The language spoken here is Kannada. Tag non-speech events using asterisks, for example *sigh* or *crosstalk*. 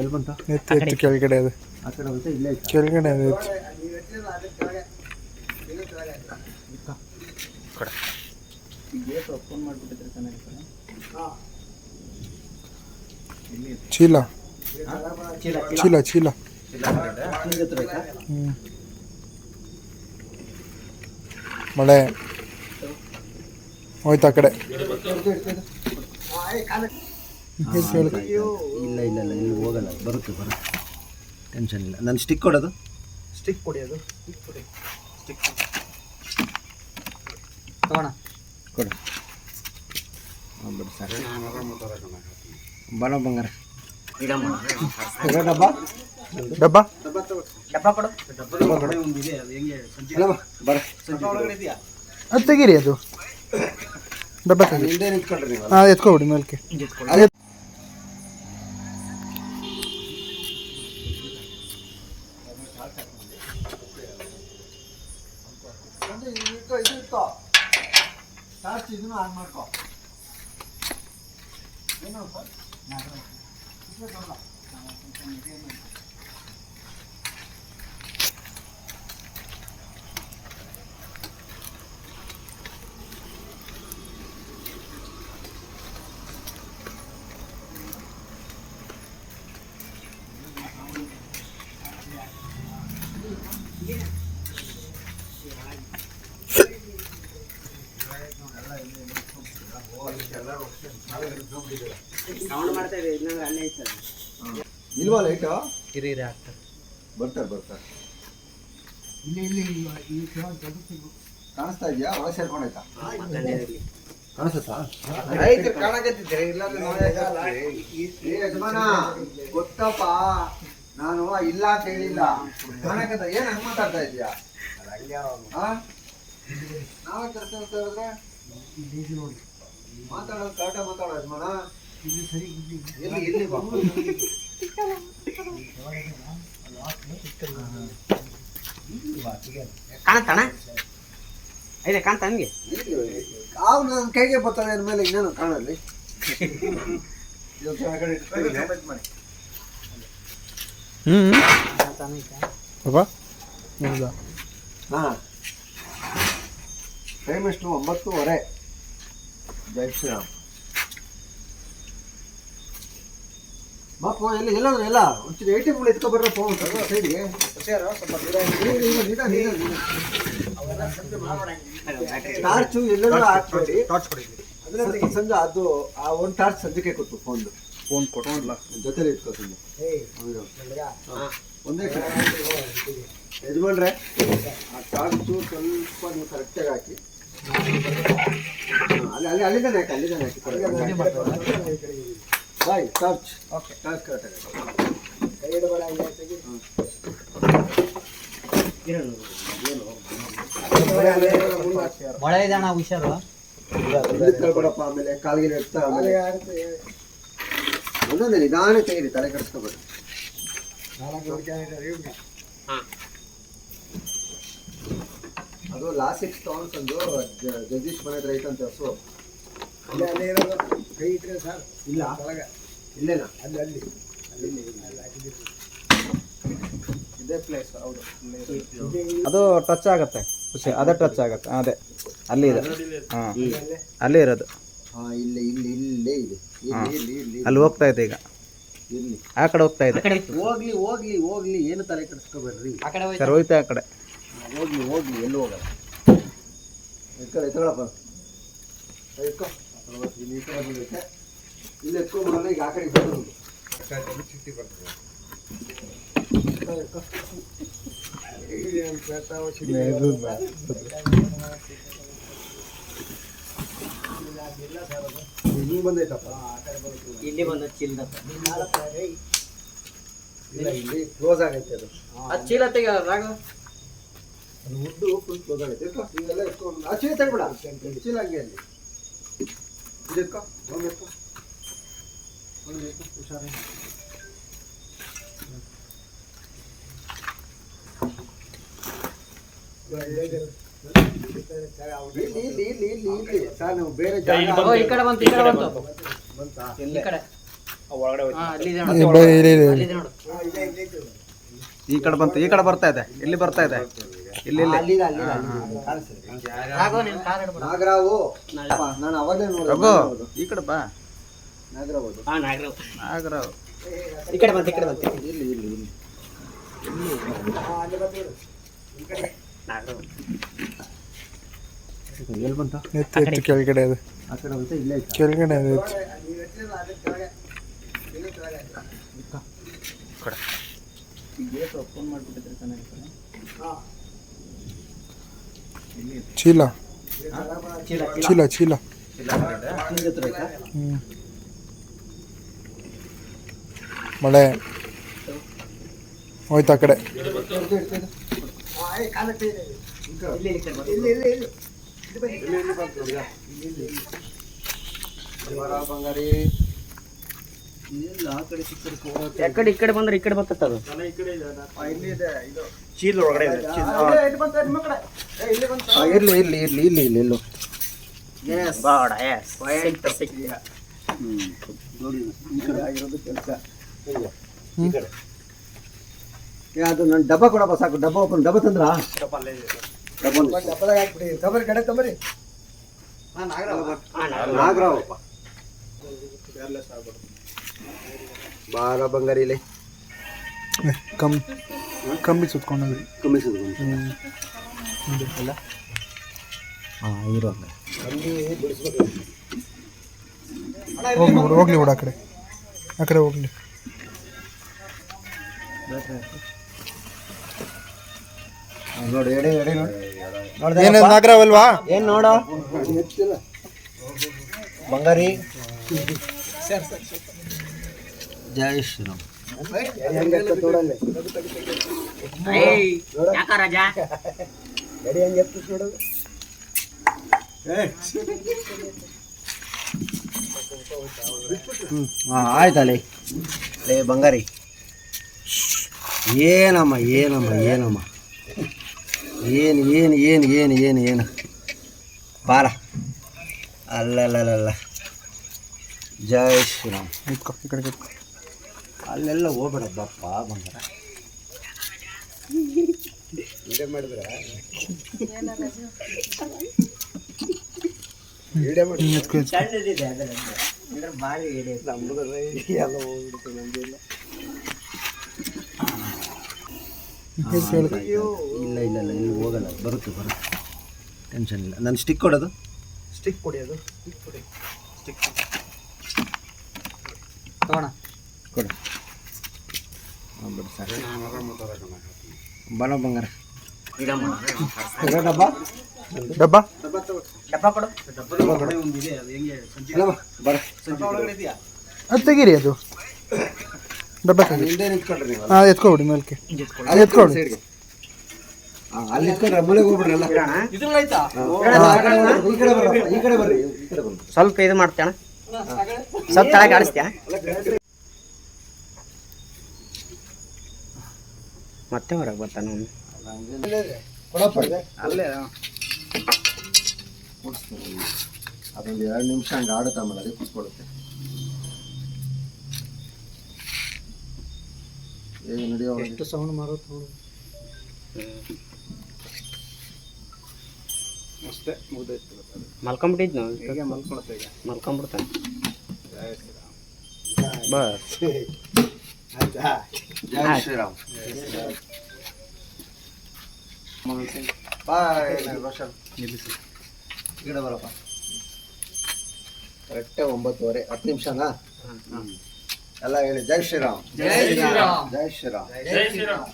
ಎಲ್ಲಿ ಬಂತ? ಎತ್ತು ಎತ್ತು ಕೆಳಗಡೆ ಅದು. ಆ ಕಡೆ ಬಂತ? ಇಲ್ಲೇ ಇತ್ತು ಕೆಳಗಡೆ ಅದು ಎತ್ತು. ಫೋನ್ ಮಾಡಿಬಿಟ್ಟಿದ್ರೆ ಚೆನ್ನಾಗಿರ್ತದೆ ಚೀಲ. ಚೀಲ ಚೀಲ. ಮಳೆ. ಹೋಯ್ತು ಆ ಕಡೆ. ಇಲ್ಲ ಇಲ್ಲ ಇಲ್ಲ ಇಲ್ಲಿ ಹೋಗಲ್ಲ. ಬರುತ್ತೆ ಬರುತ್ತೆ. ಟೆನ್ಷನ್ ಇಲ್ಲ. ನಾನು ಸ್ಟಿಕ್ ಕೊಡೋದು? ಸ್ಟಿಕ್ ಕೊಡಿ ಅದು. ಸ್ಟಿಕ್ ಕೊಡಿ. ಸ್ಟಿಕ್ ತಗೋಣ. ಕೊಡು. ಹಾಂ ಬಿಡು ಸರ್. ಬಣ ಬಂಗಾರ. ಡಬ್ಬ? ಡಬ್ಬ? ಡಬ್ಬ ಕೊಡು. ಬರ ಅದು ತೆಗೀರಿ ಅದು. *coughs* ಡಬ್ಬ ತೆಗೀರಿ. ಇಟ್ಕೋ ಲಾಸ್ಟ್ ಇದನ್ನು ಆನ್ ಮಾಡ್ಕೋ. ಏನು ಸರ್? ಹಿಂದೆ ಮಾಡ್ತಾ ನೀವು ಹಾಂ ಎತ್ಕೊಬಿಡಿ ಮೇಲ್ಕೆ ಇಲ್ವಾ ಲೈಟು ಇರಿ ಆಗ್ತದೆ. ಬರ್ತಾರೆ ಬರ್ತಾರೆ. ಕಾಣಿಸ್ತಾ ಇದೆಯಾ? ಒಳ ಸೇರ್ಕೊಂಡಾಯ್ತಾ? ಕಾಣಿಸುತ್ತಾ? ರೈತರು ಕಾಣಕತ್ತಿದ್ರೆ ಏ ಯಜಮಾನ ಗೊತ್ತಪ್ಪ. ನಾನು ಇಲ್ಲ ಅಂತ ಹೇಳಿಲ್ಲ. ಕಾಣಕತ್ತ ಏನ್ ಹಂಗ್ ಮಾತಾಡ್ತಾ ಇದೀಯಾ? ನಾವೇ ಹೇಳಿದ್ರೆ ಮಾತಾಡೋದು ಕರೆಕ್ಟ ಮಾತಾಡೋ ಯಜಮಾನ. ಕಾಣತ್ತಣ ಐತೆ ಕಾಣ್ತಾ ನಿಮಗೆ ಕಾವು ನನ್ನ ಕೈಗೆ ಬರ್ತದೆ ಅಂದಮೇಲೆ ಇನ್ನೇನು ಕಾಣಲ್ಲಿ ಹಾ. ಟೈಮ್ ಎಷ್ಟು ಒಂಬತ್ತುವರೆ. ಜೈ ಶ್ರೀರಾಮ್. ಬಾಪು ಎಲ್ಲ ಎಲ್ಲಾದ್ರು ಎಲ್ಲ? ಒಂಚೂರು ಎ ಟಿ ಎಂ ಎತ್ಕೊ ಬರ್ರ ಫೋನ್ ಸೈಡ್ಗೆ. ಟಾರ್ಚು ಕೊಡಿ. ಹಾಕ್ಬೇಡಿ ಅದನ್ನ ಸಂಜೆ ಅದು ಆ ಒಂದು ಟಾರ್ಚ್ ಸಂಜೆಗೆ ಕೊಟ್ಟು ಫೋನ್ ಫೋನ್ ಕೊಟ್ಟಲ್ಲ ಜೊತೆಲಿ ಇಟ್ಕೋ ಸಂಜೆ. ಒಂದೇ. ಯಜಮಾನ್ರೆ ಆ ಟಾರ್ಚು ಸ್ವಲ್ಪ ನೀವು ಕರೆಕ್ಟಾಗಿ ಹಾಕಿ. ಅಲ್ಲಿ ಅಲ್ಲಿ ಅಲ್ಲಿಂದಾನೆ ಹಾಕಿ. ಅಲ್ಲಿಂದಾನೆ ಹಾಕಿ. ಬಾಯ್ ಟಾರ್ಚ್ ಓಕೆ ಟಾರ್ಚ್ ಕರೆಕ್ಟಾಗಿ ಮೊಳೆ ಇದೆ ಅಣ್ಣ ಹುಷಾರು ಕಳ್ಕೊಡಪ್ಪ ಆಮೇಲೆ ಕಾಲ್ಗಿನ ಎತ್ತಾ ಆಮೇಲೆ ಒಂದೊಂದೇ ನಿಧಾನ ತೆಗೀರಿ ತಲೆ ಕಡಿಸ್ಕೋಬೇಡಿ ಅದು ಲಾಸಿಕ್ ಸ್ಟೋನ್ಸ್ ಒಂದು ಜ- ಜಗದೀಶ್ ಮನೆ ಹತ್ರ ಐತಂತೆ ಹಸು ಇಲ್ಲ ಇಲ್ಲೇನಾ? ಇದೇ ಪ್ಲೇಸ್ ಹೌದು. ಅದು ಟಚ್ ಆಗುತ್ತೆ ಖುಷಿ. ಅದೇ ಟಚ್ ಆಗುತ್ತೆ. ಅದೇ. ಅಲ್ಲಿ ಇದೆ. ಹಾಂ. ಅಲ್ಲೇ ಇರೋದು. ಹಾಂ ಇಲ್ಲಿ ಇಲ್ಲಿ ಇಲ್ಲೇ ಇದೆ. ಇಲ್ಲಿ ಇಲ್ಲಿ ಇಲ್ಲಿ ಅಲ್ಲಿ ಹೋಗ್ತಾ ಇದೆ ಈಗ. ಇಲ್ಲಿ. ಆ ಕಡೆ ಹೋಗ್ತಾ ಇದೆ. ಹೋಗ್ಲಿ ಹೋಗ್ಲಿ ಹೋಗ್ಲಿ. ಏನು ತಲೆ ಕೆಡಿಸ್ಕೋಬೇಡ್ರಿ? ಆ ಕಡೆ ಹೋಯ್ತು. ಸರ್ ಹೋಯ್ತಾ ಆ ಕಡೆ. ಹೋಗ್ಲಿ ಹೋಗ್ಲಿ. ಎಲ್ಲಿ ಹೋಗಲ್ಲ? ಈ ಕಡೆ ಬಂದೈತೆ ಇಲ್ಲಿ ಎತ್ಕೊಂಡ್ಬರಲ್ಲ ಈಗ ಆ ಕಡೆ ಬರ್ತದೆ ಇಲ್ಲಿ ಬಂದೈತಪ್ಪ ಇಲ್ಲಿ ಬಂದ ಚೀಲದ ಇಲ್ಲ ಇಲ್ಲಿ ಕ್ಲೋಸ್ ಆಗೈತೆ ಅದು. ಆ ಚೀಲ ತೆಗ ರಾಘವ? ಅದು ಉದ್ದು ಫುಲ್ ಕ್ಲೋಸ್ ಆಗೈತೆ. ಹಿಂಗೆಲ್ಲ ಆ ಚೀಲ ತೆಗ್ಬಿಡ ಚೀಲ ಹಂಗೆ ಅಲ್ಲಿ. ಇದು ಎತ್ಕೊ ಒಂದು ಎತ್ಕೊ. ಇಲ್ಲಿ ಇಲ್ಲಿ ಇಲ್ಲಿ ಇಲ್ಲಿ ಇಲ್ಲಿ ಸರ್ ನೀವು ಬೇರೆ ಜಾಗ ಓ ಈ ಕಡೆ ಬಂತು ಈ ಕಡೆ ಬಂತು. ಬಂತಾ? ಈ ಕಡೆ. ಈ ಬ- ಇಲ್ಲಿ ಇಲ್ಲಿ ಇಲ್ಲಿ. ಈ ಕಡೆ ಬಂತು ಈ ಕಡೆ ಬರ್ತಾ ಇದೆ ಇಲ್ಲಿ ಬರ್ತಾ ಇದೆ. ಇಲ್ಲಿ ಇಲ್ಲಿ. ನಾಗರಾವು ನಾನು ಅವಾಗಲೇ ಈ ಕಡೆ ಬಾ. ನಾಗರಾವು. ಹಾ ನಾಗರಾವ್. ಈ ಕಡೆ ಬಂತ ಈ ಕಡೆ ಬಂತ. ಇಲ್ಲಿ ಇಲ್ಲಿ ಇಲ್ಲಿ. ಎಲ್ಲಿ ಬಂತ? ಎತ್ತು ಎತ್ತು ಕೆಳಗಡೆ ಅದು. ಆ ಕಡೆ ಬಂತ? ಇಲ್ಲೇ ಕೆಳಗಡೆ ಅದು ಎತ್ತು. ಚೀಲ. ಚೀಲ ಚೀಲ. ಹ್ಞೂ ಮಳೆ. ಹೋಯ್ತು ಆ ಕಡೆ. ಬಂಗಾರಿ ಇಲ್ಲ ಆ ಕಡೆ ಸಿಕ್ಕರೆ ಈ ಕಡೆ ಬಂದ್ರೆ ಈ ಕಡೆ ಬರ್ತದ ಅದು? ಚೀಲ ಒಳಗಡೆ ಇದೆ ಇರ್ಲಿ ಇರ್ಲಿ ಇರ್ಲಿ ಇಲ್ಲಿ ಇಲ್ಲಿ ಎಲ್ಲೋ ಬಾಡ ಸಿಕ್ತ ಸಿಕ್ತ. ನೋಡಿ ಈ ಕಡೆ ಆಗಿರೋದು ಕೆಲಸ. ಅದು ನನ್ನ ಡಬ್ಬ ಕೊಡಪ್ಪ ಸಾಕು. ಡಬ್ಬ ಓಪನ್ ಡಬ್ಬ ತಂದ್ರ? ಡಬ್ಬದಾಗ ಹಾಕ್ಬಿಡಿ. ತಬರಿ ಕಡೆ ತಬರಿ ನಾಗರಾವಪ್ಪ. ಬಾರ ಬಂಗಾರಿ ಇಲ್ಲಿ ಏ, ಕಮ್ ಕಮ್ಮಿ ಸುತ್ಕೊಂಡು ಕಮ್ಮಿ ಹ್ಞೂ ಹಾಂ ಇರೋ ಹೋಗ್ಲಿ ಹೋಗ್ಲಿ ಬಿಡು ಆ ಕಡೆ. ಆ ಕಡೆ ಹೋಗ್ಲಿ. ನೋಡಿ ಎಡೆ ಎಡೆ ನೋಡಿ. ಏನೇನು ನಾಗರಾವಲ್ವಾ ಏನ್ ನೋಡು? ಬಂಗಾರಿ. ಜೈ ಶ್ರೀರಾಮ್. ಆಯ್ತಲ್ಲಿ ಏ ಬಂಗಾರಿ. ಏನಮ್ಮ ಏನಮ್ಮ ಏನಮ್ಮ? ಏನು ಏನು ಏನು ಏನು ಏನು ಏನು? ಬಾರ. ಅಲ್ಲಲ್ಲಲ್ಲ ಜೈ ಶ್ರೀರಾಮ್. ಅಲ್ಲೆಲ್ಲ ಹೋಗ್ಬೇಡ ಬಪ್ಪ ಬಂದ್ರ ಎತ್ಕೊ. ಸಣ್ಣದಿದೆ ಅದರ ಬಾರಿ ಎಡೆ ಎಲ್ಲ ಹೋಗ್ಬಿಡ್ತು ನಮಗೆಲ್ಲ ಎತ್ಕೊ, ಎತ್ಕೊ. ಇಲ್ಲ ಇಲ್ಲ ಇಲ್ಲ ಇಲ್ಲಿ ಹೋಗಲ್ಲ. ಬರುತ್ತೆ ಬರುತ್ತೆ. ಟೆನ್ಷನ್ ಇಲ್ಲ. ನಾನು ಸ್ಟಿಕ್ ಕೊಡೋದು? ಸ್ಟಿಕ್ ಕೊಡಿ ಅದು. ತಗೋಣ. ಕೊಡು. ಹಾಂ ಬಿಡು ಸರ್ ಬಣ ಬಂಗಾರ. ಡಬ್ಬ? ಡಬ್ಬ? ಡಬ್ಬ ಕೊಡು. ಡಬ್ಬ ಬಾ, ಬರ. ಅದು ತೆಗೀರಿ ಅದು. ಡಬ್ಬ ತೆಗೀರಿ ಹಿಂದೆ ನಿಂತ್ಕೊಳ್ರಿ ನೀವು ಹಾಂ ಎತ್ಕೊಬಿಡಿ ಮೇಲ್ಕೆ ಅಲ್ಲಿ ಎತ್ಕೊಳ್ಳಿ. ಸೈಡ್ಗೆ. ಹಾಂ ಅಲ್ಲಿ ನಿಂತ್ಕೊಂಡ್ರೆ ಮೂಲೆಗೆ ಹೋಗ್ಬಿಡ್ರಿ ಎಲ್ಲ. ಇಡೋಣ? ಆ ಕಡೆ ಬರ್ರಿ, ಈ ಕಡೆ ಬರ್ರಿ ಈ ಕಡೆ ಬರ್ರಿ ಈ ಕಡೆ ಬರ್ರಿ. ಸ್ವಲ್ಪ ಇದು ಮಾಡ್ತೇಣ ಸ್ವಲ್ಪ ತಳಗೆ ಆಡಿಸ್ತ್ಯಾ? ಮತ್ತೆ ಹೊರಗೆ ಬರ್ತಾನ ಅವ್ನು. ಕೊಡಪ್ಪ ಅಲ್ಲೇ. ಅದೊಂದು ಎರಡು ನಿಮಿಷ ಹಂಗೆ ಆಡುತ್ತಾ ಆಮೇಲೆ ಅದೇ ಕೂತ್ಕೊಳ್ಳುತ್ತೆ. ಏ ನಡೆಯೋ ಎಷ್ಟು ಸೌಂಡ್ ಮಾಡೋದು ಅಷ್ಟೇ ಮುಗ್ದೈತೆ ಮಲ್ಕೊಂಬಿಟ್ಟಿದ್ ನಾವು ಹೇಗೆ ಮಲ್ಕೊಳತ್ತೆ ಈಗ. ಮಲ್ಕೊಂಬಿಡ್ತಾನೆ ಬಸ್. ಜೈ ಶ್ರೀರಾಮ್. ಬಾಯ್. ರೋಷನ್. ನಿಲ್ಲಿಸಿ ಗಿಡ ಬರಪ್ಪ. ಕರೆಕ್ಟೇ ಒಂಬತ್ತುವರೆ ಹತ್ತು ನಿಮಿಷನಾ? ಎಲ್ಲ ಹೇಳಿ ಜೈ ಶ್ರೀರಾಮ್ ಜೈ ಶ್ರೀರಾಮ್ ಜೈ ಶ್ರೀರಾಮ್